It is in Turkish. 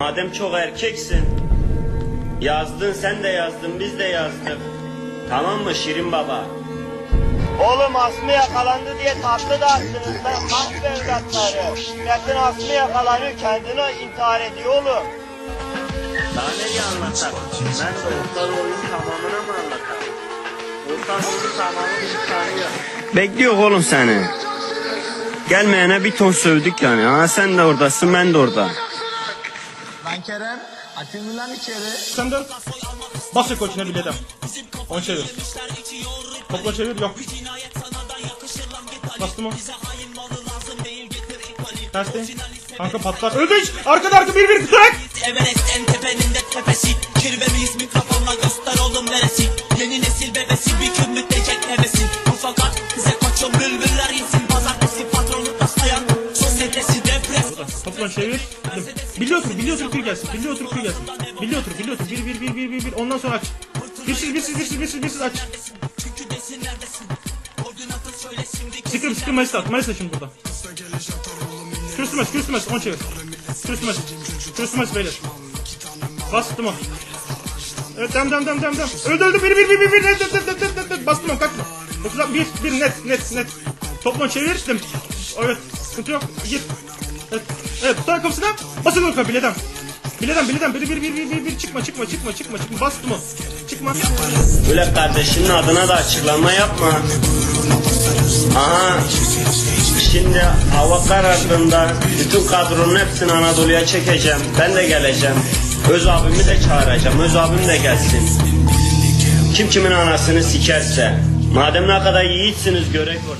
Madem çok erkeksin, yazdın sen de yazdın biz de yazdık. Tamam mı Şirin Baba? Oğlum Aslı yakalandı diye tatlı da attınız lan mahv evlatları. Metin Aslı yakalanıyor kendine intihar ediyor oğlum. Daha neyi anlatak? Ben de ortalığı oyun tamamına mı anlatayım? Ortalığı oyun tamamını tanıyor. Bekliyor oğlum seni. Gelmeyene bir ton sövdük yani. Ha sen de oradasın ben de orada. Lan Kerem, atayım lan içeri. Sen de bas ya koçuna biledim. Onu çevir. Topla çevir yok. Bastı mı? Ters değil. Kanka patlar. Öldü hiç. Arkada arka bir bir kırak. Everest en tepeninde tepesi Kirvemiz mikrofonla göster oğlum neresi Yeni nesil bebesi bir gün müddecek hevesin Bu fakat bize koçum bülbüller insin Pazartesi patronu taslayan Sosyetesi depres Topla çevir. Biliyorsun biliyorsun kır gelsin. Biliyorsun kır gelsin. Biliyorsun biliyorsun. Bir bir bir bir bir bir. Ondan sonra aç. Birsiz birsiz birsiz birsiz birsiz aç. Sıkır sıkır Mayıs at. Mayıs at şimdi burada. Kürsümez kürsümez. On çevir. Kürsümez. Kürsümez beyler. Bastım o. Evet dem dem dem dem dem. Öldü öldü. Bir bir bir bir bir. Net net net net net net. Bastım o kalkma. Dokuz bir bir net net net. Topla çevirdim. Evet. Sıkıntı yok. Git. Evet. Evet. Tutar kapısına. Basın o kapı bileden. Bileden bileden. Bir bir bir bir bir bir. Çıkma çıkma çıkma çıkma çıkma. Bastım o. Çıkma. Böyle kardeşinin adına da açıklama yapma. Aha. Şimdi hava karardığında bütün kadronun hepsini Anadolu'ya çekeceğim. Ben de geleceğim. Öz abimi de çağıracağım. Öz abim de gelsin. Kim kimin anasını sikerse. Madem ne kadar yiğitsiniz görek orada.